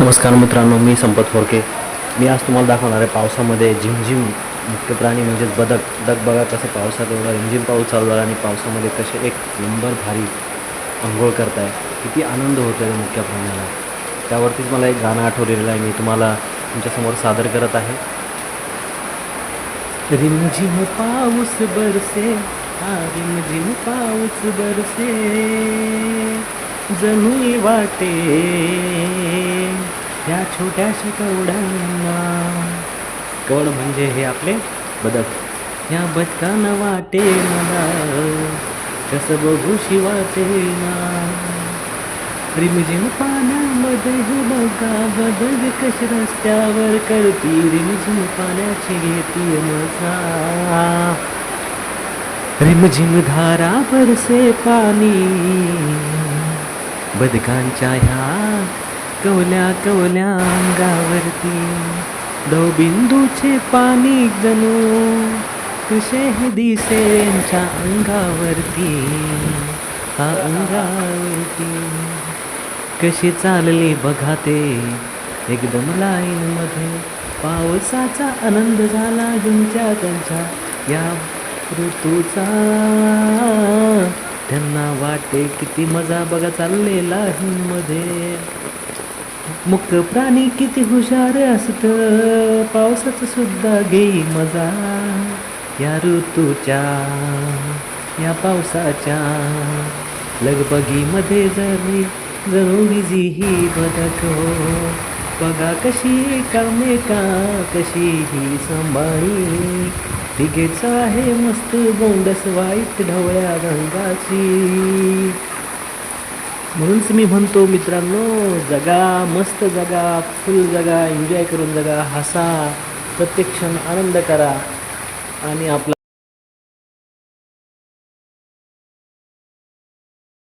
नमस्कार मित्रांनो मी संपत फोरके मी आज तुम्हाला दाखवणार आहे पावसामध्ये झिमझिम मुख्य प्राणी म्हणजेच बदक. बदक बघा कसं पावसात एवढा रिमझिम पाऊस चालू झाला आणि पावसामध्ये कसे एक नंबर भारी आंघोळ करताय. किती आनंद होतो आहे मुख्य प्राण्याला. त्यावरतीच मला एक गाणं आठवलेलं आहे मी तुम्हाला तुमच्यासमोर सादर करत आहे. रिमझिम पाऊस बरसे हा रिमझिम पाऊस बरसे. जणू वाटे. या छोट्याशा कवडांना. कवड म्हणजे हे आपले बदक या बदकांना वाटे मला. कसं बघूशी वाटे ना. रिमझिम पाण्यामध्ये बघा. बदल कश रस्त्यावर करती. रिमझिम पाण्याची घेती मजा रिमझिम धारा बरसे पाणी. बदकांच्या ह्या कवल्या कवल्या अंगावरती दवबिंदूचे पाणी जणू कसे हे दिसे यांच्या अंगावरती. हा अंगावरती कशी चालली बघा ते. एकदम लाईनमध्ये पावसाचा आनंद झाला. तुमच्या त्यांच्या या ऋतूचा त्यांना वाटे किती मजा बघा चाललेला मध्ये मुक्त प्राणी किती हुशार असत पावसाचं सुद्धा घेई मजा. या ऋतूच्या या पावसाच्या लगबगीमध्ये जरी जणू विजी ही बदक बघा कशी कामे का कशी ही सांभाळी. तिघेचा आहे मस्त गोंडस वाईट ढवळ्या रंगाची. म्हणूनच मी म्हणतो मित्रांनो जगा मस्त जगा फुल जगा एन्जॉय करून जगा हसा प्रत्येक क्षण आनंद करा आणि आपला